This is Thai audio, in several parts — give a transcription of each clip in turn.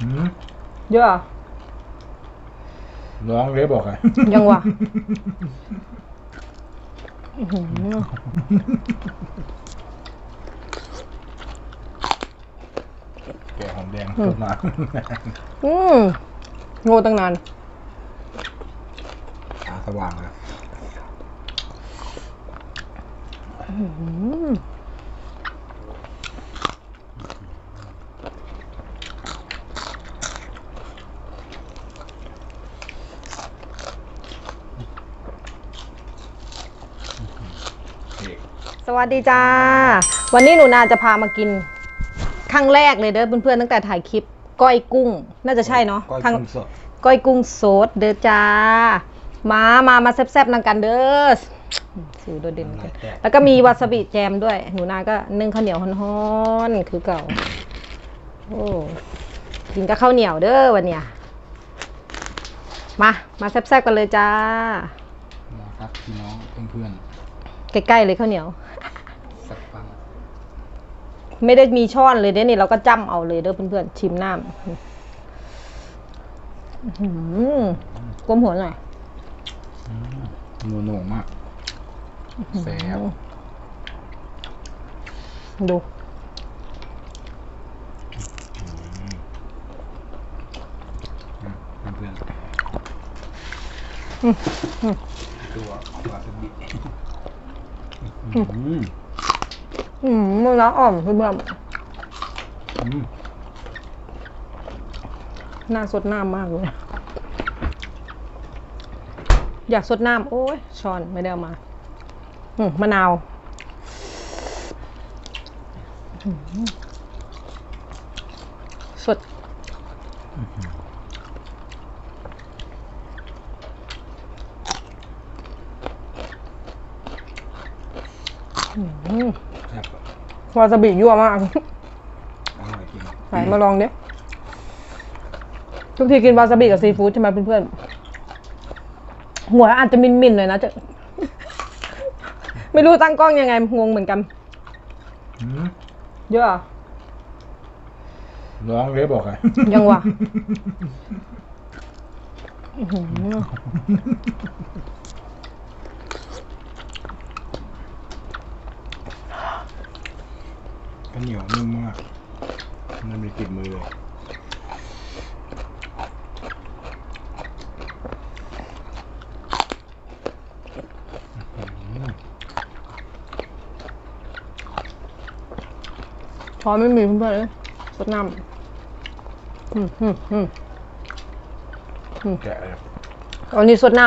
อืมเยอะร้องเลยบอกไงยังวะอื้อหือแกะหอมแดงสดมาอืมโง่ตั้งนาน ตาสว่างเลย อืม วัสดีจ้า วันนี้หนูนาจะพามากิน ครั้งแรกเลยเด้อเพื่อนๆตั้งแต่ถ่ายคลิป ก้อยกุ้ง น่าจะใช่เนาะก้อยครั้งกุ้งสดก้อยกุ้งสดเด้อจ้า มามามาแซ่บๆนังกันเด้อสูโดดเด่นน้ำลายแตกแล้วก็มีวาซาบิแจมด้วย หนูนาก็นึ่งข้าวเหนียวฮ้อนๆคือเก่า โอ้กินกับข้าวเหนียวเด้อวันเนี้ยมา มาแซ่บๆกันเลยจ้านะครับพี่น้องเพื่อน ใกล้ๆเลยข้าวเหนียวๆสักปังไม่ได้มีช้อนเลยเด้นี่เราก็จ้ำเอาเลยเด้อเพื่อนๆชิมน้ำอื้อหือกลมหัวหน่อยนัวหน่วงมากแซ่บดูอืมเพื่อนอืมอืมๆตัววาซาบิอืม อืมอืมมันละอ่อมเพื่อนอืมหน้าสดน้ำมากเลย อยากสดน้ำโอ้ยช้อนไม่ได้เอามา อืมมะนาว อื้อหือสด อื้อหือแซ่บวาซาบิยั่วมาก อร่อยจริงไหนมาลองดิทุกทีกินวาซาบิกับซีฟู้ดใช่ไหมเพื่อนๆ หัวอาจจะมินๆหน่อยนะจะ ไม่รู้ตั้งกล้องยังไง งงเหมือนกัน อืมเยอะอะ ร้องเลยบอกไงยังวะอื้อหือ ข้าวเหนียวนุ่มมากมันมีกลิ่นมือเลยช้อนไม่มีเพื่อนๆเลยสดน้ำอืมอืมอืมแกะเลยอันนี้สดน้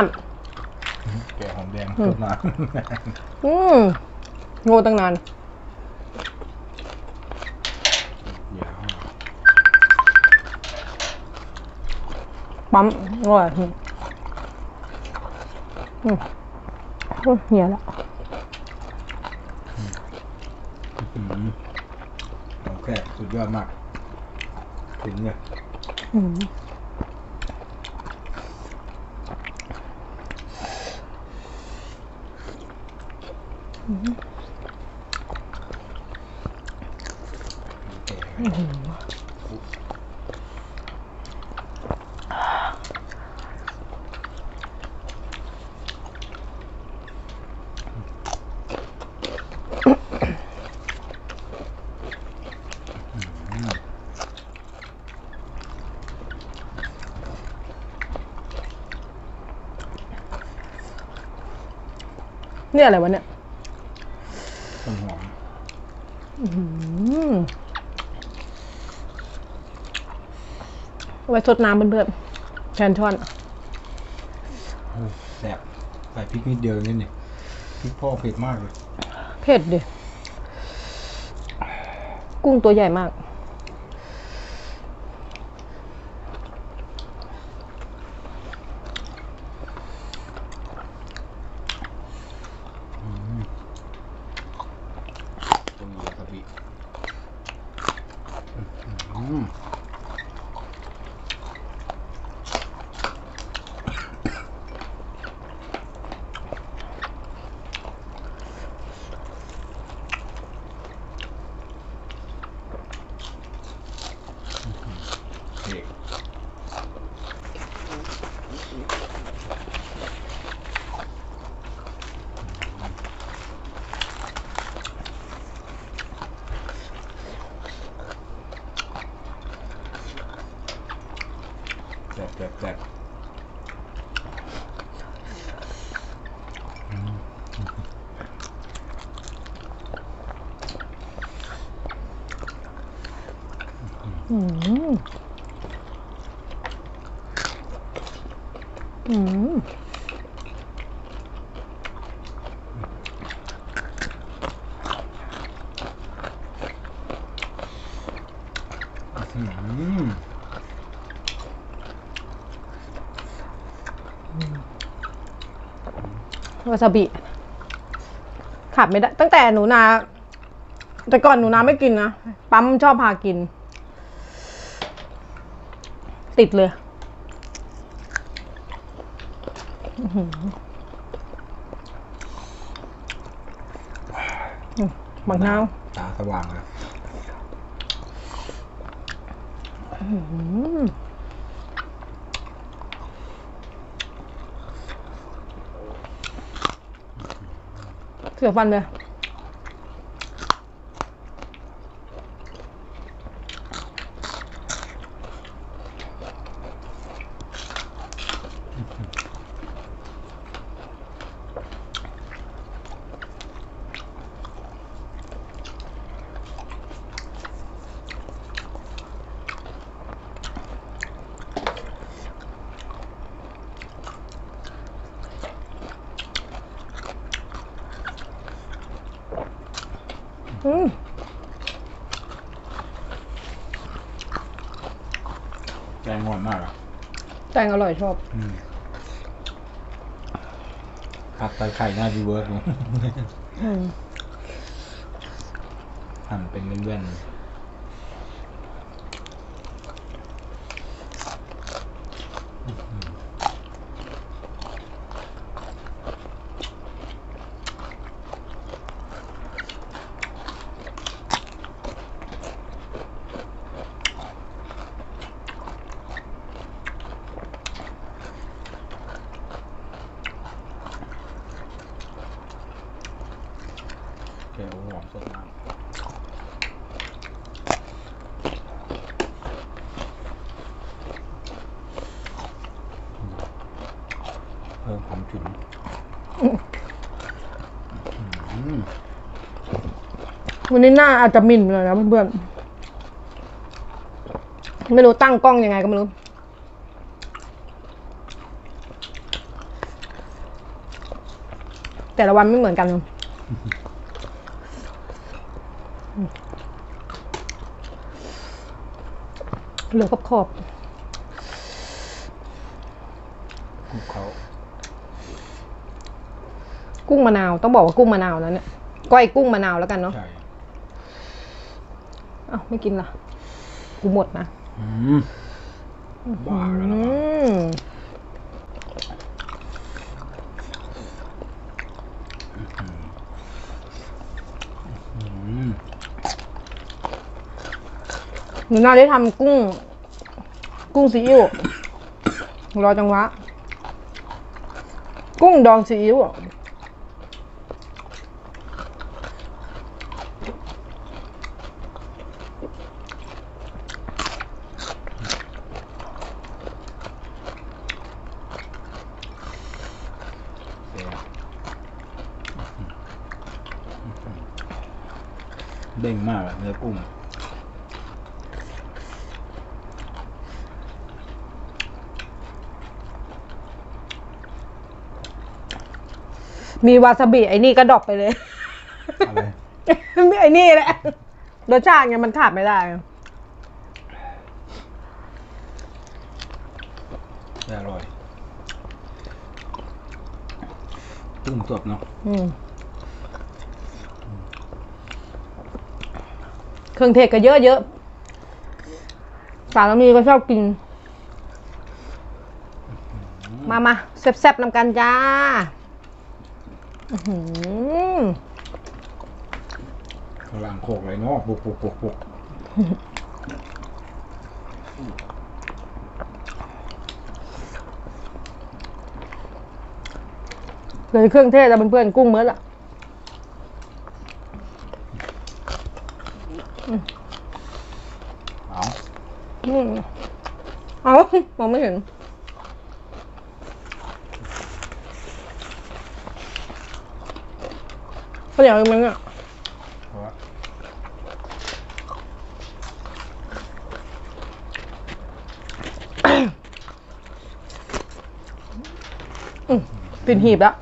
แกะหอมแดงอืมสดมาำอืมโง่ตั้งนาน ปั๊มอร่อยอืมอืมโอ้ยเหี่ยแล้วอืมโอเค สุดยอดมาก ถึงเลยอืม แกะ เนี่ยอะไรวะเนี่ยต้นหอมอืมเอาไว้สดน้ำเพื่อนๆแทนช้อนโอ้แซ่บใส่พริกนิดเดียวนี่นี่พริกพ่อเผ็ดมากเลย เผ็ดดิ กุ้งตัวใหญ่มาก ต้มวาซาบิอืม แซ่บแซ่บแซ่บอืม อืมอืม อืม วาซาบิขาดไม่ได้ ตั้งแต่หนูนา แต่ก่อนหนูนาไม่กินนะ ปั๊มชอบพากิน ติดเลยอื้อหืออืมบักนาวตาสว่างเลย อืมเสือฟันเลย อืม แกงงอนมากอะ แตงอร่อยชอบ อืมผักใส่ไข่น่าดีเวิร์กเนอะอืมหั่นเป็นเว้นๆ เพิ่มความฉุนอืมวันนี้หน้าอาจจะมินไปหน่อยนะเพื่อนๆ ไม่รู้ตั้งกล้องยังไงก็ไม่รู้ แต่ละวันไม่เหมือนกันนะเหลือขอบขอบ คลุกเขา ๆ กุ้งมะนาวต้องบอกว่ากุ้งมะนาวนะเนี่ยก้อยกุ้งมะนาวแล้วกันเนาะใช่อ้าวไม่กินละกูหมดนะอืมบ้าแล้วอืนะมอืมหนูน่าได้ทำกุ้ง กุ้งซีอิ๊วรอจังหวะ กุ้งดองซีอิ๊ว เด้งมากอะเนื้อกุ้งมีวาซาบิไอ้นี่ก็ดรอปไปเลย อะไรมีไอ้นี่แหละรสชาติไงมันขาดไม่ได้แต่อร่อยกุ้งสดเนาะอืม เครื่องเทศก็เยอะเยอะๆสามีก็ชอบกิน มามาแซ่บๆนำกันจ้าอื้อหือกำลังโขกเลยเนาะปุกปุกปุกปุกเลยเครื่องเทศแล้วเพื่อนๆกุ้งเมื่อละ เอาเอามองไม่เห็นข้าวเานียวมันอะติดหีบแล้ว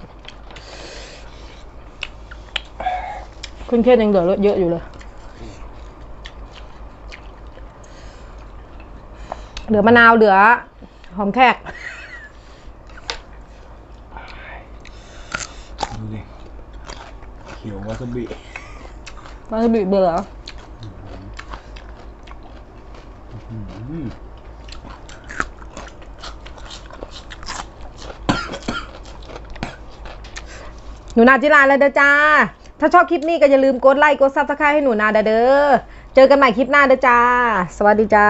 คุณเทศยังเหลือเยอะอยู่เลย ลือมะนาวเหลือ หอมแขกดูดิเขียววาซาบิวาซาบิเบื่ออืมหนูนาจิลาแล้วเด้อจ้า ถ้าชอบคลิปนี้ก็อย่าลืมกดไลค์ กดซับสไครต์ให้หนูนาเด้อ เจอกันใหม่คลิปหน้าเด้อจ้า สวัสดีจ้า